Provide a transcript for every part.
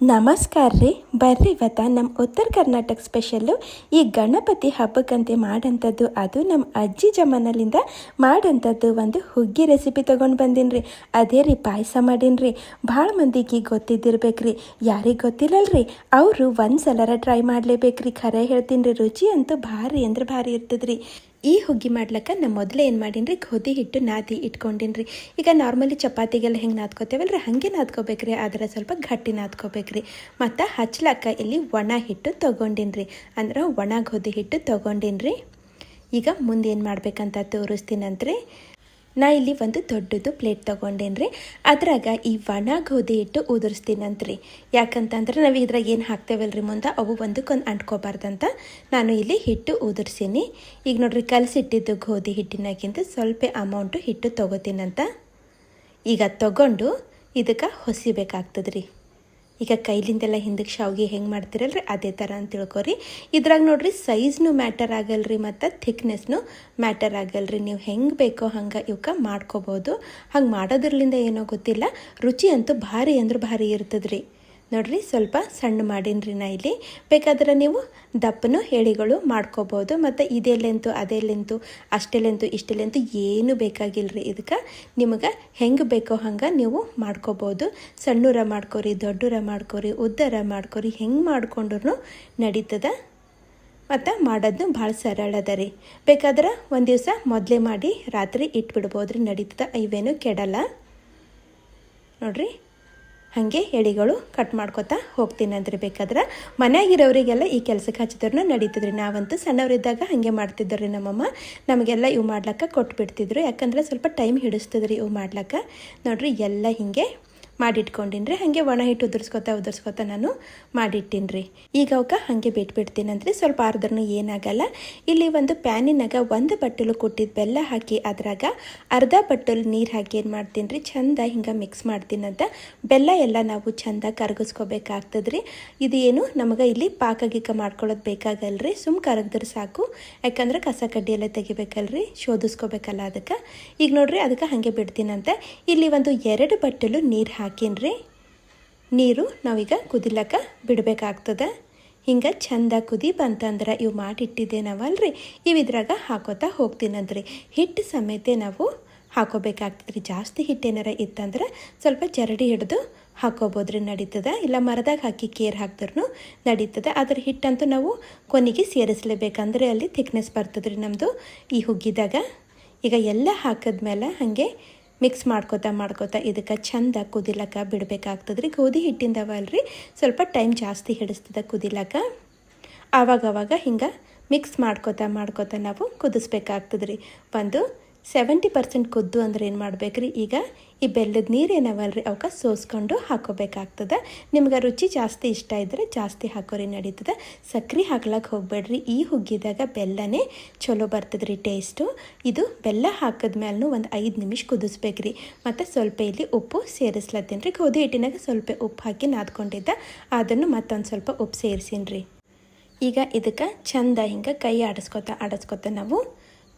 ನಮಸ್ಕಾರ ರೀ. ಬರ್ರಿ ಇವತ್ತ ನಮ್ಮ ಉತ್ತರ ಕರ್ನಾಟಕ ಸ್ಪೆಷಲ್ಲು ಈ ಗಣಪತಿ ಹಬ್ಬಕ್ಕಂತೆ ಮಾಡೋಂಥದ್ದು. ಅದು ನಮ್ಮ ಅಜ್ಜಿ ಜಮಾನಲಿಂದ ಮಾಡೋಂಥದ್ದು ಒಂದು ಹುಗ್ಗಿ ರೆಸಿಪಿ ತೊಗೊಂಡು ಬಂದೀನಿ ರೀ. ಅದೇ ರೀ ಪಾಯಸ ಮಾಡೀನಿ ರೀ. ಭಾಳ ಮಂದಿಗೆ ಗೊತ್ತಿದ್ದಿರ್ಬೇಕ್ರಿ ಯಾರಿಗೆ ಗೊತ್ತಿಲ್ಲಲ್ರಿ ಅವರು ಒಂದು ಸಲರ ಟ್ರೈ ಮಾಡಲೇಬೇಕ್ರಿ ಖರೆ ಹೇಳ್ತೀನಿ ರೀ, ರುಚಿ ಅಂತೂ ಭಾರಿ ಅಂದ್ರೆ ಭಾರಿ ಇರ್ತದ್ರಿ. ಈ ಹುಗ್ಗಿ ಮಾಡ್ಲಕ್ಕ ನಾ ಮೊದಲೇ ಏನು ಮಾಡೀನಿ ರೀ ಗೋಧಿ ಹಿಟ್ಟು ನಾದಿ ಇಟ್ಕೊಂಡಿನ್ರಿ. ರೀ ಈಗ ನಾರ್ಮಲಿ ಚಪಾತಿಗೆಲ್ಲ ಹೆಂಗೆ ನಾದ್ಕೋತೇವಲ್ಲ ರೀ ಹಾಗೆ ನಾದ್ಕೋಬೇಕ್ರಿ. ಆದರೆ ಸ್ವಲ್ಪ ಗಟ್ಟಿ ನಾದ್ಕೋಬೇಕ್ರಿ. ಮತ್ತು ಹಚ್ಲಕ್ಕ ಇಲ್ಲಿ ಒಣ ಹಿಟ್ಟು ತೊಗೊಂಡಿನಿ ರೀ ಅಂದ್ರೆ ಒಣ ಗೋಧಿ ಹಿಟ್ಟು ತೊಗೊಂಡಿನಿ ರೀ ಈಗ ಮುಂದೆ ಏನು ಮಾಡ್ಬೇಕಂತ ತೋರಿಸ್ತೀನಂತ್ರಿ. ನಾ ಇಲ್ಲಿ ಒಂದು ದೊಡ್ಡದು ಪ್ಲೇಟ್ ತೊಗೊಂಡೇನಿ ರೀ ಅದ್ರಾಗ ಈ ಒಣ ಗೋಧಿ ಹಿಟ್ಟು ಉದುರಿಸ್ತೀನಂತ್ರಿ. ಯಾಕಂತಂದ್ರೆ ನಾವು ಇದ್ರಾಗ ಏನು ಹಾಕ್ತೇವಲ್ರಿ ಮುಂದೆ? ಅವು ಒಂದಕ್ಕೊಂದು ಅಂಟ್ಕೋಬಾರ್ದಂತ ನಾನು ಇಲ್ಲಿ ಹಿಟ್ಟು ಉದುರ್ಸೀನಿ. ಈಗ ನೋಡ್ರಿ ಕಲಸಿಟ್ಟಿದ್ದು ಗೋಧಿ ಹಿಟ್ಟಿನಾಗಿಂದ ಸ್ವಲ್ಪ ಅಮೌಂಟು ಹಿಟ್ಟು ತೊಗೋತೀನಂತ. ಈಗ ತಗೊಂಡು ಇದಕ್ಕೆ ಹೊಸಿಬೇಕಾಗ್ತದೆ ರೀ ಈಗ ಕೈಲಿಂದೆಲ್ಲ ಹಿಂದಕ್ಕೆ ಶಾವ್ಗೆ ಹೆಂಗೆ ಮಾಡ್ತಿರಲ್ರಿ? ಅದೇ ಥರ ಅಂತ ತಿಳ್ಕೊರಿ. ಇದ್ರಾಗ ನೋಡ್ರಿ ಸೈಜ್ನು ಮ್ಯಾಟರ್ ಆಗಲ್ರಿ ಮತ್ತು ಥಿಕ್ನೆಸ್ನು ಮ್ಯಾಟರ್ ಆಗಲ್ರಿ. ನೀವು ಹೆಂಗೆ ಬೇಕೋ ಹಂಗೆ ಇವಕ್ಕೆ ಮಾಡ್ಕೋಬೋದು. ಹಂಗೆ ಮಾಡೋದ್ರಲಿಂದ ಏನೋ ಗೊತ್ತಿಲ್ಲ. ರುಚಿ ಅಂತೂ ಭಾರಿ ಅಂದ್ರೆ ಭಾರಿ ಇರ್ತದ್ರಿ. ನೋಡ್ರಿ ಸ್ವಲ್ಪ ಸಣ್ಣ ಮಾಡೀನಿ ನಾ ಇಲ್ಲಿ. ಬೇಕಾದ್ರೆ ನೀವು ದಪ್ಪನೂ ಹೇಳಿಗಳು ಮಾಡ್ಕೋಬೋದು, ಮತ್ತು ಇದೇ ಲೆಂತು ಅದೇ ಲೆಂತು ಅಷ್ಟೇ ಲೆಂತು ಇಷ್ಟೇ ಲೆಂತು ಏನು ಬೇಕಾಗಿಲ್ಲ ರೀ ಇದಕ್ಕೆ. ನಿಮಗೆ ಹೆಂಗೆ ಬೇಕೋ ಹಂಗೆ ನೀವು ಮಾಡ್ಕೋಬೋದು. ಸಣ್ಣೂರ ಮಾಡ್ಕೊರಿ, ದೊಡ್ಡೂರ ಮಾಡ್ಕೊರಿ, ಉದ್ದರ ಮಾಡ್ಕೊರಿ, ಹೆಂಗೆ ಮಾಡ್ಕೊಂಡ್ರು ನಡೀತದ. ಮತ್ತು ಮಾಡೋದು ಭಾಳ ಸರಳ ಅದ ರೀ. ಬೇಕಾದ್ರೆ ಒಂದು ದಿವಸ ಮೊದಲೇ ಮಾಡಿ ರಾತ್ರಿ ಇಟ್ಬಿಡ್ಬೋದು ರೀ ನಡೀತದ. ಇವೇನು ಕೆಡಲ್ಲ. ನೋಡ್ರಿ. ಹಾಗೆ ಎಳಿಗಳು ಕಟ್ ಮಾಡ್ಕೊತಾ ಅಂದ್ರೆ ಬೇಕಾದ್ರೆ. ಮನೆಯಾಗಿರೋರಿಗೆಲ್ಲ ಈ ಕೆಲಸಕ್ಕೆ ಹಚ್ಚಿದ್ರು ನಡೀತಿದ್ರಿ. ನಾವಂತೂ ಸಣ್ಣವರಿದ್ದಾಗ ಹಾಗೆ ಮಾಡ್ತಿದ್ರಿ ನಮ್ಮಮ್ಮ. ನಮಗೆಲ್ಲ ಇವು ಮಾಡ್ಲಕ್ಕ ಕೊಟ್ಬಿಡ್ತಿದ್ರು. ಯಾಕಂದ್ರೆ ಸ್ವಲ್ಪ ಟೈಮ್ ಹಿಡಿಸ್ತಿದ್ರಿ ಇವು ಮಾಡ್ಲಕ್ಕ. ನೋಡ್ರಿ ಎಲ್ಲ ಹಿಂಗೆ ಮಾಡಿಟ್ಕೊಂಡಿನ್ರಿ. ಹಾಗೆ ಒಣ ಹಿಟ್ಟು ಉದುರ್ಸ್ಕೊತಾ ಉದುರ್ಸ್ಕೊತ ನಾನು ಮಾಡಿಟ್ಟಿನಿ ರೀ ಈಗ ಅವಕ್ಕೆ ಹಾಗೆ ಬಿಟ್ಬಿಡ್ತೀನಂದ್ರಿ ಸ್ವಲ್ಪ ಆರ್ದ್ರೂ ಏನಾಗಲ್ಲ. ಇಲ್ಲಿ ಒಂದು ಪ್ಯಾನಿನಾಗ ಒಂದು ಬಟ್ಟಲು ಕೊಟ್ಟಿದ್ದು ಬೆಲ್ಲ ಹಾಕಿ ಅದ್ರಾಗ ಅರ್ಧ ಬಟ್ಟಲು ನೀರು ಹಾಕಿ ಏನು ಮಾಡ್ತೀನಿ ರೀ ಚಂದ ಹಿಂಗೆ ಮಿಕ್ಸ್ ಮಾಡ್ತೀನಂತ ಬೆಲ್ಲ ಎಲ್ಲ ನಾವು ಚಂದ ಕರಗಿಸ್ಕೋಬೇಕಾಗ್ತದ್ರಿ. ಇದು ಏನು ನಮಗೆ ಇಲ್ಲಿ ಪಾಕ ಗೀಕ ಮಾಡ್ಕೊಳ್ಳೋದು ಬೇಕಾಗಲ್ರಿ. ಸುಮ್ ಕರಗಿದ್ರೆ ಸಾಕು. ಯಾಕಂದ್ರೆ ಕಸ ಕಡ್ಡಿ ಎಲ್ಲ ತೆಗಿಬೇಕಲ್ರಿ. ಶೋಧಿಸ್ಕೋಬೇಕಲ್ಲ ಅದಕ್ಕೆ. ಈಗ ನೋಡ್ರಿ ಅದಕ್ಕೆ ಹಾಗೆ ಬಿಡ್ತೀನಂತ. ಇಲ್ಲಿ ಒಂದು ಎರಡು ಬಟ್ಟಲು ನೀರು ಹಾಕಿನ್ರಿ? ನೀರು ನಾವೀಗ ಕುದಿಲಕ್ಕ ಬಿಡಬೇಕಾಗ್ತದೆ. ಹಿಂಗೆ ಚಂದ ಕುದಿ ಬಂತಂದ್ರೆ ಇವು ಮಾಡಿಟ್ಟಿದ್ದೆ ನಾವಲ್ರಿ. ಇವು ಇದ್ರಾಗ ಹಾಕೋತಾ ಹೋಗ್ತೀನಂದ್ರಿ ಹಿಟ್ಟು ಸಮೇತ ನಾವು ಹಾಕೋಬೇಕಾಗ್ತದ್ರಿ. ಜಾಸ್ತಿ ಹಿಟ್ಟೇನಾರ ಇತ್ತಂದ್ರೆ ಸ್ವಲ್ಪ ಜರಡಿ ಹಿಡಿದು ಹಾಕೋಬೋದ್ರಿ. ನಡೀತದೆ. ಇಲ್ಲ ಮರದಾಗ ಹಾಕಿ ಕೇರ್ ಹಾಕಿದ್ರೂ ನಡೀತದೆ. ಅದ್ರ ಹಿಟ್ಟಂತೂ ನಾವು ಕೊನೆಗೆ ಸೇರಿಸ್ಲೇಬೇಕಂದ್ರೆ ಅಲ್ಲಿ ಥಿಕ್ನೆಸ್ ಬರ್ತದ್ರಿ ನಮ್ಮದು ಈ ಹುಗ್ಗಿದಾಗ. ಈಗ ಎಲ್ಲ ಹಾಕಿದ್ಮೇಲೆ ಹಾಗೆ ಮಿಕ್ಸ್ ಮಾಡ್ಕೋತಾ ಮಾಡ್ಕೋತಾ ಇದಕ್ಕೆ ಚಂದ ಕುದಿಲಕ್ಕ ಬಿಡಬೇಕಾಗ್ತದ್ರಿ. ಗೋಧಿ ಹಿಟ್ಟಿಂದವಲ್ರಿ ಸ್ವಲ್ಪ ಟೈಮ್ ಜಾಸ್ತಿ ಹಿಡಿಸ್ತದೆ ಕುದಿಲಕ್ಕ ಆವಾಗವಾಗ ಹಿಂಗೆ ಮಿಕ್ಸ್ ಮಾಡ್ಕೋತಾ ಮಾಡ್ಕೋತಾ ನಾವು ಕುದಿಸ್ಬೇಕಾಗ್ತದ್ರಿ. ಒಂದು ಸೆವೆಂಟಿ ಪರ್ಸೆಂಟ್ ಕುದ್ದು ಅಂದ್ರೆ ಏನು ಮಾಡಬೇಕ್ರಿ? ಈಗ ಈ ಬೆಲ್ಲದ ನೀರು ಏನವಲ್ರಿ? ಅವಕ್ಕೆ ಸೋಸ್ಕೊಂಡು ಹಾಕೋಬೇಕಾಗ್ತದೆ. ನಿಮ್ಗೆ ರುಚಿ ಜಾಸ್ತಿ ಇಷ್ಟ ಇದ್ದರೆ ಜಾಸ್ತಿ ಹಾಕೋರಿ, ನಡೀತದೆ. ಸಕ್ಕರೆ ಹಾಕ್ಲಕ್ಕೆ ಹೋಗ್ಬೇಡ್ರಿ. ಈ ಹುಗ್ಗಿದಾಗ ಬೆಲ್ಲನೇ ಚಲೋ ಬರ್ತದ್ರಿ ಟೇಸ್ಟು ಇದು ಬೆಲ್ಲ ಹಾಕಿದ್ಮೇಲೂ ಒಂದು ಐದು ನಿಮಿಷ ಕುದಿಸ್ಬೇಕ್ರಿ. ಮತ್ತು ಸ್ವಲ್ಪ ಇಲ್ಲಿ ಉಪ್ಪು ಸೇರಿಸ್ಲತ್ತೀನಿ. ರೀ ಗೋಧಿ ಹಿಟ್ಟಿನಾಗ ಸ್ವಲ್ಪ ಉಪ್ಪು ಹಾಕಿ ನಾದ್ಕೊಂಡಿದ್ದ. ಅದನ್ನು ಮತ್ತೊಂದು ಸ್ವಲ್ಪ ಉಪ್ಪು ಸೇರಿಸೀನಿ ರೀ ಈಗ ಇದಕ್ಕೆ ಚಂದ ಹಿಂಗೆ ಕೈ ಆಡಿಸ್ಕೊತ ಆಡಿಸ್ಕೊತ ನಾವು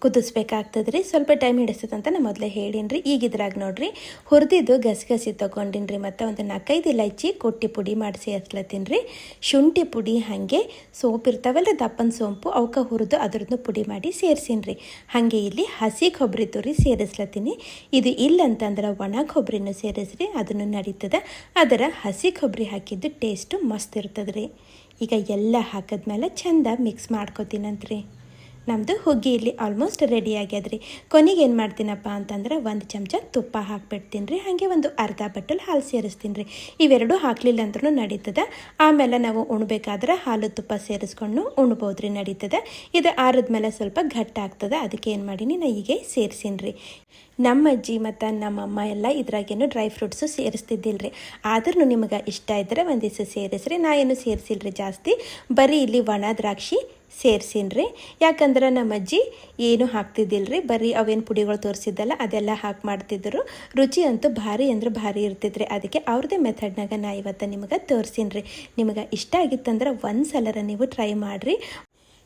ಕುದಿಸ್ಬೇಕಾಗ್ತದೆ ರೀ ಸ್ವಲ್ಪ ಟೈಮ್ ಹಿಡಿಸ್ತದಂತ ನಾನು ಮೊದಲೇ ಹೇಳೀನಿ ಈಗ ಇದ್ರಾಗ ನೋಡ್ರಿ, ಹುರಿದಿದ್ದು ಗಸಗಸಿ ತೊಗೊಂಡಿನಿ ರೀ ಮತ್ತು ಒಂದು ನಾಲ್ಕೈದು ಇಲೈಚಿ ಕೊಟ್ಟಿ ಪುಡಿ ಮಾಡಿಸಿ ಹಚ್ಲತ್ತೀನಿ ಶುಂಠಿ ಪುಡಿ ಹಾಗೆ ಸೋಪ್ ಇರ್ತಾವಲ್ಲ ದಪ್ಪನ ಸೋಂಪು ಅವಕ್ಕೆ ಹುರಿದು ಅದ್ರದ್ದು ಪುಡಿ ಮಾಡಿ ಸೇರಿಸಿನ್ರಿ. ಹಾಗೆ ಇಲ್ಲಿ ಹಸಿ ಕೊಬ್ಬರಿ ತುರಿ ಸೇರಿಸ್ಲತ್ತೀನಿ. ಇದು ಇಲ್ಲ ಅಂತಂದ್ರೆ ಒಣ ಕೊಬ್ಬರಿನೂ ಸೇರಿಸ್ರಿ, ಅದನ್ನು ನಡೀತದೆ. ಅದರ ಹಸಿ ಕೊಬ್ಬರಿ ಹಾಕಿದ್ದು ಟೇಸ್ಟು ಮಸ್ತ್ ಇರ್ತದೆ ರೀ ಈಗ ಎಲ್ಲ ಹಾಕಿದ್ಮೇಲೆ ಚಂದ ಮಿಕ್ಸ್ ಮಾಡ್ಕೋತೀನಂತ್ರಿ. ನಮ್ಮದು ಹುಗ್ಗಿ ಇಲ್ಲಿ ಆಲ್ಮೋಸ್ಟ್ ರೆಡಿ ಆಗ್ಯದ್ರಿ. ಕೊನೆಗೆ ಏನು ಮಾಡ್ತೀನಪ್ಪ ಅಂತಂದ್ರೆ ಒಂದು ಚಮಚ ತುಪ್ಪ ಹಾಕ್ಬಿಡ್ತೀನಿ ರೀ ಹಾಗೆ ಒಂದು ಅರ್ಧ ಬಟ್ಟಲು ಹಾಲು ಸೇರಿಸ್ತೀನಿ ರೀ ಇವೆರಡು ಹಾಕಲಿಲ್ಲ ಅಂದ್ರೂ ನಡೀತದೆ. ಆಮೇಲೆ ನಾವು ಉಣ್ಬೇಕಾದ್ರೆ ಹಾಲು ತುಪ್ಪ ಸೇರಿಸ್ಕೊಂಡು ಉಣ್ಬೋದು ರೀ ನಡೀತದೆ. ಇದು ಆರಿದ್ಮೇಲೆ ಸ್ವಲ್ಪ ಘಟ್ಟ ಆಗ್ತದೆ, ಅದಕ್ಕೆ ಏನು ಮಾಡೀನಿ, ನಾ ಹೀಗೆ ಸೇರಿಸೀನಿ ರೀ ನಮ್ಮ ಅಜ್ಜಿ ಮತ್ತು ನಮ್ಮಮ್ಮ ಎಲ್ಲ ಇದ್ರಾಗೇನು ಡ್ರೈ ಫ್ರೂಟ್ಸು ಸೇರಿಸ್ತಿದ್ದಿಲ್ಲ ರೀ ಆದ್ರೂ ನಿಮಗೆ ಇಷ್ಟ ಇದ್ದರೆ ಒಂದು ದಿವಸ ಸೇರಿಸ್ರಿ, ನಾ ಏನು ರೀ ಜಾಸ್ತಿ. ಬರೀ ಇಲ್ಲಿ ಒಣ ದ್ರಾಕ್ಷಿ ಸೇರ್ಸೀನಿ ರೀ ಯಾಕಂದ್ರೆ ನಮ್ಮ ಅಜ್ಜಿ ಏನು ಹಾಕ್ತಿದ್ದಿಲ್ಲ ರೀ ಬರೀ ಅವೇನು ಪುಡಿಗಳು ತೋರಿಸಿದ್ದಲ್ಲ, ಅದೆಲ್ಲ ಹಾಕಿ ಮಾಡ್ತಿದ್ರು. ರುಚಿ ಅಂತೂ ಭಾರಿ ಅಂದ್ರೆ ಭಾರಿ ಇರ್ತಿದ್ರಿ ಅದಕ್ಕೆ ಅವ್ರದೇ ಮೆಥಡ್ನಾಗ ನಾ ಇವತ್ತು ನಿಮಗೆ ತೋರಿಸೀನಿ ರೀ ನಿಮಗೆ ಇಷ್ಟ ಆಗಿತ್ತಂದ್ರೆ ಒಂದು ಸಲರ ನೀವು ಟ್ರೈ ಮಾಡಿರಿ.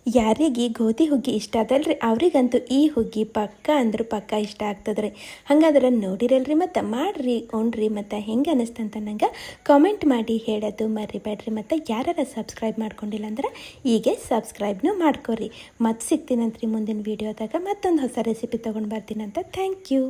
ಯಾರಿಗೆ ಗೋಧಿ ಹುಗ್ಗಿ ಇಷ್ಟ ಅದಲ್ರಿ? ಅವರಿಗಂತೂ ಈ ಹುಗ್ಗಿ ಪಕ್ಕ ಅಂದ್ರೆ ಪಕ್ಕ ಇಷ್ಟ ಆಗ್ತದ್ರಿ. ಹಂಗಾದ್ರೆ ನೋಡಿರಲ್ರಿ ಮತ್ತು ಮಾಡ್ರಿ, ಉಣ್ರಿ ಮತ್ತು ಹೆಂಗೆ ಅನಿಸ್ತಂತ ನಂಗೆ ಕಾಮೆಂಟ್ ಮಾಡಿ ಹೇಳೋದು ಮರಿಬೇಡ್ರಿ. ಮತ್ತು ಯಾರು ಸಬ್ಸ್ಕ್ರೈಬ್ ಮಾಡ್ಕೊಂಡಿಲ್ಲ ಅಂದ್ರೆ ಹೀಗೆ ಸಬ್ಸ್ಕ್ರೈಬ್ನು ಮಾಡ್ಕೊರಿ. ಮತ್ತೆ ಸಿಗ್ತೀನಂತ್ರಿ ಮುಂದಿನ ವೀಡಿಯೋದಾಗ ಮತ್ತೊಂದು ಹೊಸ ರೆಸಿಪಿ ತೊಗೊಂಡು ಬರ್ತೀನಂತ. Thank you